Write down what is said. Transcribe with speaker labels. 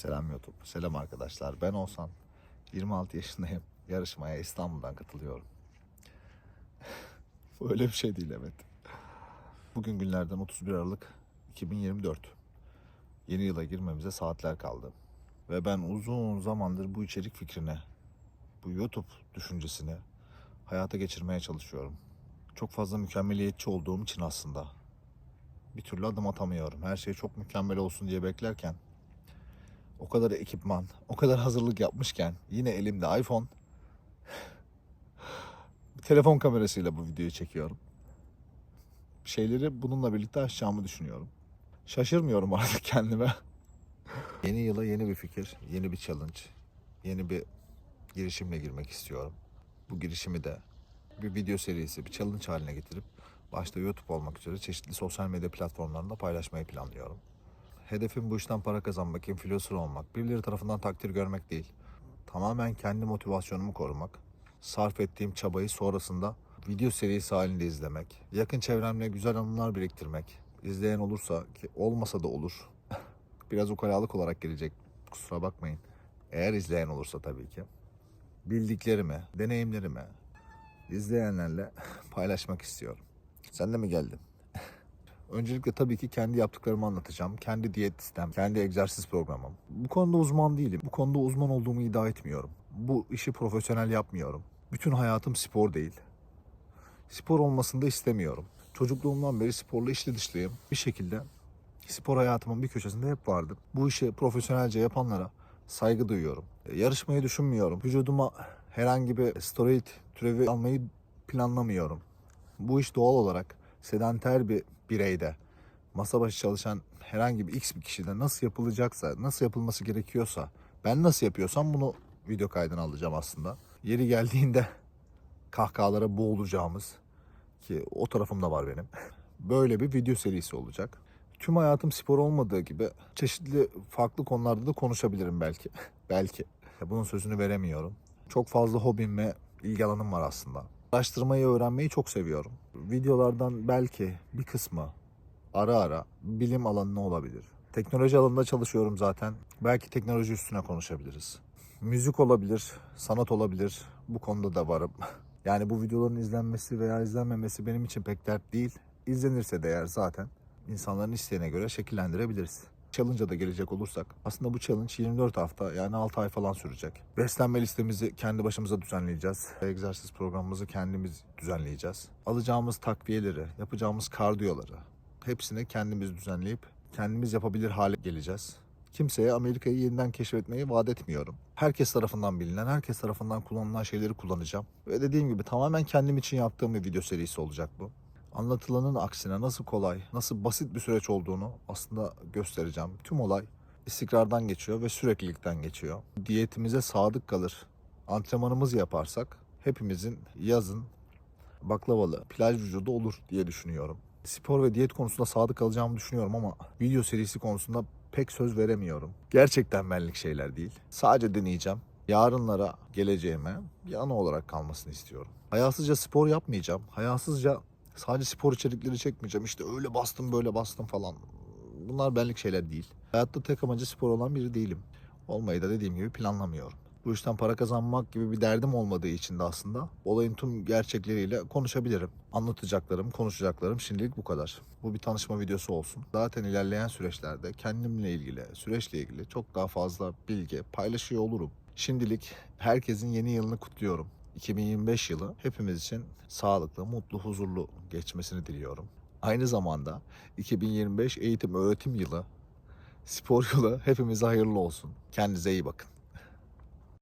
Speaker 1: Selam YouTube. Selam arkadaşlar. Ben Oğuzhan. 26 yaşındayım. Yarışmaya İstanbul'dan katılıyorum. Öyle bir şey değil evet. Bugün günlerden 31 Aralık 2024. Yeni yıla girmemize saatler kaldı. Ve ben uzun zamandır bu içerik fikrini, bu YouTube düşüncesini hayata geçirmeye çalışıyorum. Çok fazla mükemmeliyetçi olduğum için aslında bir türlü adım atamıyorum. Her şey çok mükemmel olsun diye beklerken o kadar ekipman, o kadar hazırlık yapmışken yine elimde iPhone telefon kamerasıyla bu videoyu çekiyorum. Şeyleri bununla birlikte aşacağımı düşünüyorum. Şaşırmıyorum artık kendime. Yeni yıla yeni bir fikir, yeni bir challenge, yeni bir girişimle girmek istiyorum. Bu girişimi de bir video serisi, bir challenge haline getirip başta YouTube olmak üzere çeşitli sosyal medya platformlarında paylaşmayı planlıyorum. Hedefim bu işten para kazanmak, influencer olmak, birileri tarafından takdir görmek değil. Tamamen kendi motivasyonumu korumak, sarf ettiğim çabayı sonrasında video serisi halinde izlemek, yakın çevremle güzel anılar biriktirmek, izleyen olursa ki olmasa da olur. Biraz ukalalık olarak gelecek, kusura bakmayın. Eğer izleyen olursa tabii ki. Bildiklerimi, deneyimlerimi izleyenlerle paylaşmak istiyorum. Sen de mi geldin? Öncelikle tabii ki kendi yaptıklarımı anlatacağım. Kendi diyet sistem, kendi egzersiz programım. Bu konuda uzman değilim. Bu konuda uzman olduğumu iddia etmiyorum. Bu işi profesyonel yapmıyorum. Bütün hayatım spor değil. Spor olmasını da istemiyorum. Çocukluğumdan beri sporla içli dışlıyım. Bir şekilde spor hayatımın bir köşesinde hep vardı. Bu işi profesyonelce yapanlara saygı duyuyorum. E, Yarışmayı düşünmüyorum. Vücuduma herhangi bir steroid türevi almayı planlamıyorum. Bu iş doğal olarak sedanter bir bireyde, masa başı çalışan herhangi bir X bir kişide nasıl yapılacaksa, nasıl yapılması gerekiyorsa, ben nasıl yapıyorsam bunu video kaydına alacağım aslında. Yeri geldiğinde kahkahalara boğulacağımız ki o tarafım da var benim. Böyle bir video serisi olacak. Tüm hayatım spor olmadığı gibi çeşitli farklı konularda da konuşabilirim belki. belki. Bunun sözünü veremiyorum. Çok fazla hobim ve ilgi alanım var aslında. Araştırmayı, öğrenmeyi çok seviyorum. Videolardan belki bir kısmı ara ara bilim alanına olabilir. Teknoloji alanında çalışıyorum zaten. Belki teknoloji üstüne konuşabiliriz. Müzik olabilir, sanat olabilir. Bu konuda da varım. Yani bu videoların izlenmesi veya izlenmemesi benim için pek dert değil. İzlenirse de eğer zaten insanların isteğine göre şekillendirebiliriz. Challenge'a da gelecek olursak aslında bu challenge 24 hafta yani 6 ay falan sürecek. Beslenme listemizi kendi başımıza düzenleyeceğiz. Egzersiz programımızı kendimiz düzenleyeceğiz. Alacağımız takviyeleri, yapacağımız kardiyoları hepsini kendimiz düzenleyip kendimiz yapabilir hale geleceğiz. Kimseye Amerika'yı yeniden keşfetmeyi vaat etmiyorum. Herkes tarafından bilinen, herkes tarafından kullanılan şeyleri kullanacağım. Ve dediğim gibi tamamen kendim için yaptığım bir video serisi olacak bu anlatılanın aksine nasıl kolay, nasıl basit bir süreç olduğunu aslında göstereceğim. Tüm olay istikrardan geçiyor ve süreklilikten geçiyor. Diyetimize sadık kalır, antrenmanımızı yaparsak hepimizin yazın baklavalı plaj vücudu olur diye düşünüyorum. Spor ve diyet konusunda sadık kalacağımı düşünüyorum ama video serisi konusunda pek söz veremiyorum. Gerçekten benlik şeyler değil. Sadece deneyeceğim. Yarınlara geleceğime bir anı olarak kalmasını istiyorum. Hayasızca spor yapmayacağım. Hayasızca Sadece spor içerikleri çekmeyeceğim. İşte öyle bastım böyle bastım falan. Bunlar benlik şeyler değil. Hayatta tek amacı spor olan biri değilim. Olmayı da dediğim gibi planlamıyorum. Bu işten para kazanmak gibi bir derdim olmadığı için de aslında olayın tüm gerçekleriyle konuşabilirim. Anlatacaklarım, konuşacaklarım şimdilik bu kadar. Bu bir tanışma videosu olsun. Zaten ilerleyen süreçlerde kendimle ilgili, süreçle ilgili çok daha fazla bilgi paylaşıyor olurum. Şimdilik herkesin yeni yılını kutluyorum. 2025 yılı hepimiz için sağlıklı, mutlu, huzurlu geçmesini diliyorum. Aynı zamanda 2025 eğitim öğretim yılı, spor yılı hepimize hayırlı olsun. Kendinize iyi bakın.